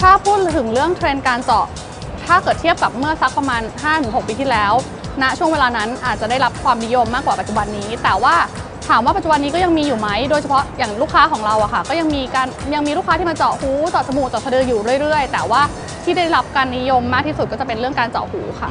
ถ้าพูดถึงเรื่องเทรนด์การเจาะ ถ้าเกิดเทียบกับเมื่อสักประมาณ 5-6 ปีที่แล้ว ณ ช่วงเวลานั้นอาจจะได้รับความนิยมมากกว่าปัจจุบันนี้ แต่ว่าถามว่าปัจจุบันนี้ก็ยังมีอยู่ไหม โดยเฉพาะอย่างลูกค้าของเราอะค่ะ ก็ยังมีการยังมีลูกค้าที่มาเจาะหูเจาะจมูกเจาะสะดืออยู่เรื่อย ๆ แต่ว่าที่ได้รับการนิยมมากที่สุดก็จะเป็นเรื่องการเจาะหูค่ะ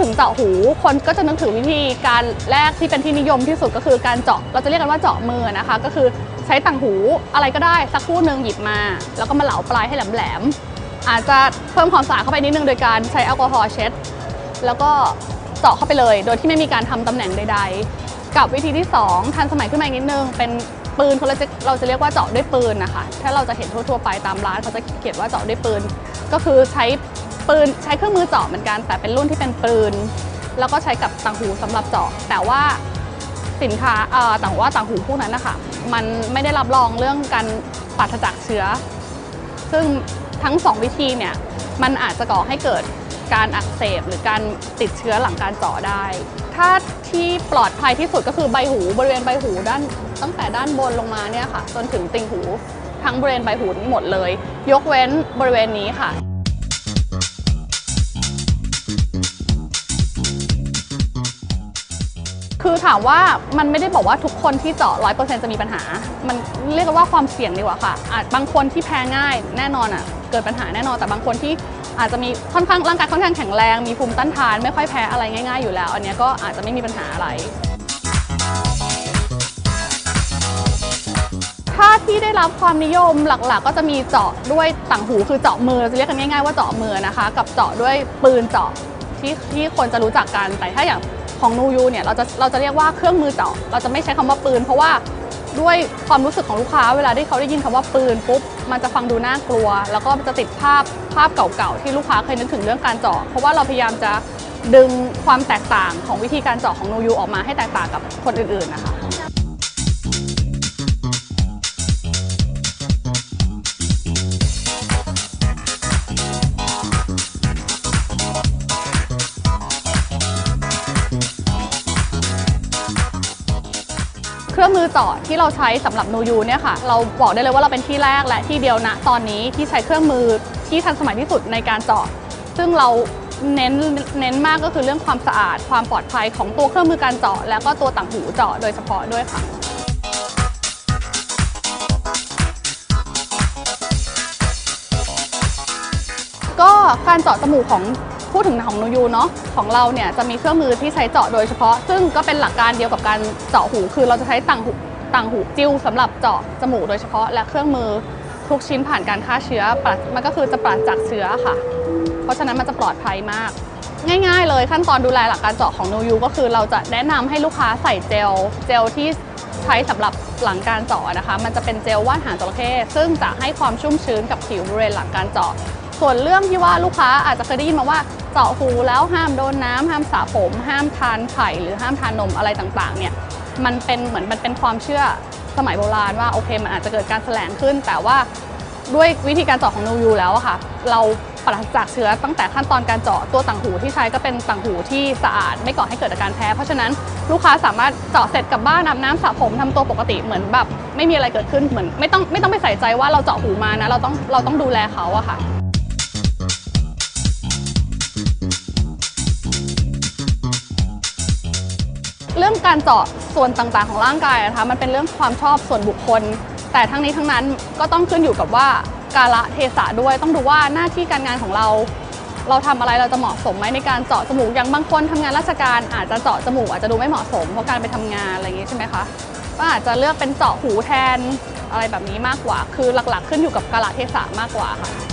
ถึงเจาะหู คนก็จะนึกถึงวิธีการแรกที่เป็นที่นิยมที่สุดก็คือการเจาะเราจะเรียกกันว่าเจาะมือนะคะ ก็คือใช้ต่างหูอะไรก็ได้สักคู่หนึ่งหยิบมา แล้วก็มาเหลาปลายให้แหลมๆอาจจะเพิ่มความสะอาดเข้าไปนิดนึงโดยการใช้แอลกอฮอล์เช็ด แล้วก็เจาะเข้าไปเลย โดยที่ไม่มีการทำตำแหน่งใด ๆ กับวิธีที่ 2 ทันสมัยขึ้นมาอีกนิดนึงเป็นปืนเขาเราจะเราจะเรียกว่าเจาะด้วยปืนนะคะ ถ้าเราจะเห็นทั่วๆไปตามร้านเขาจะเขียนว่าเจาะด้วยปืน ก็คือใช้ ปืนใช้เครื่องมือเจาะเหมือนกัน แต่เป็นรุ่นที่เป็นปืน แล้วก็ใช้กับต่างหูสำหรับเจาะ แต่ว่าสินค้าเอ่อต่างว่าต่างหูพวกนั้นนะคะมันไม่ได้รับรองเรื่องการปราศจากเชื้อ ซึ่งทั้งสองวิธีเนี่ยมันอาจจะก่อให้เกิดการอักเสบหรือการติดเชื้อหลังการเจาะได้ ถ้าที่ปลอดภัยที่สุดก็คือใบหูบริเวณใบหูด้านตั้งแต่ด้านบนลงมาเนี่ยค่ะ จนถึงติ่งหูทั้งบริเวณใบหูทั้งหมดเลย ยกเว้นบริเวณนี้ค่ะ คือถามว่ามันไม่ได้บอกว่าทุกคนที่เจาะร้อยเปอร์เซ็นต์จะมีปัญหา มันเรียกว่าความเสี่ยงดีกว่าค่ะ อาจบางคนที่แพ้ง่ายแน่นอนอะ เกิดปัญหาแน่นอน แต่บางคนที่อาจจะมีค่อนข้างร่างกายค่อนข้างแข็งแรง มีภูมิต้านทาน ไม่ค่อยแพ้อะไรง่ายๆอยู่แล้ว อันนี้ก็อาจจะไม่มีปัญหาอะไร ถ้าที่ได้รับความนิยมหลักๆ ก็จะมีเจาะด้วยต่างหูคือเจาะมือจะเรียกกันง่าย ๆว่าเจาะมือนะคะ กับเจาะด้วยปืนเจาะที่ที่คนจะรู้จักกันแต่ถ้าอย่าง ของนูยูเนี่ยเราจะเราจะเรียกว่าเครื่องมือเจาะเราจะไม่ใช้คำว่าปืน เพราะว่าด้วยความรู้สึกของลูกค้าเวลาที่เขาได้ยินคำว่าปืนปุ๊บมันจะฟังดูน่ากลัว แล้วก็จะติดภาพภาพเก่าๆที่ลูกค้าเคยนึกถึงเรื่องการเจาะเพราะว่าเราพยายามจะดึงความแตกต่างของวิธีการเจาะของนูยูออกมาให้แตกต่างกับคนอื่นๆนะคะ เครื่องมือเจาะที่เราใช้สำหรับนูยูเนี่ยค่ะ เราบอกได้เลยว่าเราเป็นที่แรกและที่เดียวณตอนนี้ที่ใช้เครื่องมือที่ทันสมัยที่สุดในการเจาะ ซึ่งเราเน้นเน้นมากก็คือเรื่องความสะอาด ความปลอดภัยของตัวเครื่องมือการเจาะ แล้วก็ตัวต่างหูเจาะโดยเฉพาะด้วยค่ะก็การเจาะจมูกของ พูดถึงของนูยูเนาะของเราเนี่ยจะมีเครื่องมือที่ใช้เจาะโดยเฉพาะ ซึ่งก็เป็นหลักการเดียวกับการเจาะหู คือเราจะใช้ต่างหูต่างหูจิ้วสำหรับเจาะจมูกโดยเฉพาะ และเครื่องมือทุกชิ้นผ่านการฆ่าเชื้อปราศมันก็คือจะปราศจากเชื้อค่ะ เพราะฉะนั้นมันจะปลอดภัยมาก ง่าย ๆ เลยขั้นตอนดูแลหลักการเจาะของนูยูก็คือเราจะแนะนำให้ลูกค้าใส่เจลเจลที่ใช้สำหรับหลังการเจาะนะคะ มันจะเป็นเจลว่านหางจระเข้ซึ่งจะให้ความชุ่มชื้นกับผิวบริเวณหลังการเจาะส่วนเรื่องที่ว่าลูกค้าอาจจะเคยได้ยินมาว่า เจาะหูแล้วห้ามโดนน้ำห้ามสระผม ห้ามทานไข่หรือห้ามทานนมอะไรต่างๆเนี่ยมันเป็นเหมือนมันเป็นความเชื่อสมัยโบราณว่าโอเคมันอาจจะเกิดการแสลงขึ้น แต่ว่าด้วยวิธีการเจาะของนูยูแล้วค่ะ เราปราศจากเชื้อตั้งแต่ขั้นตอนการเจาะตัวต่างหูที่ใช้ก็เป็นต่างหูที่สะอาดไม่ก่อให้เกิดอาการแพ้ เพราะฉะนั้นลูกค้าสามารถเจาะเสร็จกลับบ้านอาบน้ำสระผมทำตัวปกติเหมือนแบบไม่มีอะไรเกิดขึ้นเหมือนไม่ต้องไม่ต้องไปใส่ใจว่าเราเจาะหูมานะเราต้องเราต้องดูแลเขาอะค่ะ การเจาะส่วนต่างๆ ของร่างกายนะคะมันเป็นเรื่องความชอบส่วนบุคคล แต่ทั้งนี้ทั้งนั้นก็ต้องขึ้นอยู่กับว่ากาละเทศะด้วย ต้องดูว่าหน้าที่การงานของเรา เราทำอะไรเราจะเหมาะสมไหมในการเจาะจมูกอย่างบางคนทำงานราชการอาจจะเจาะจมูกอาจจะดูไม่เหมาะสมเพราะการไปทำงานอะไรอย่างงี้ใช่ไหมคะก็อาจจะเลือกเป็นเจาะหูแทนอะไรแบบนี้มากกว่า คือหลักๆ ขึ้นอยู่กับกาละเทศะมากกว่าค่ะ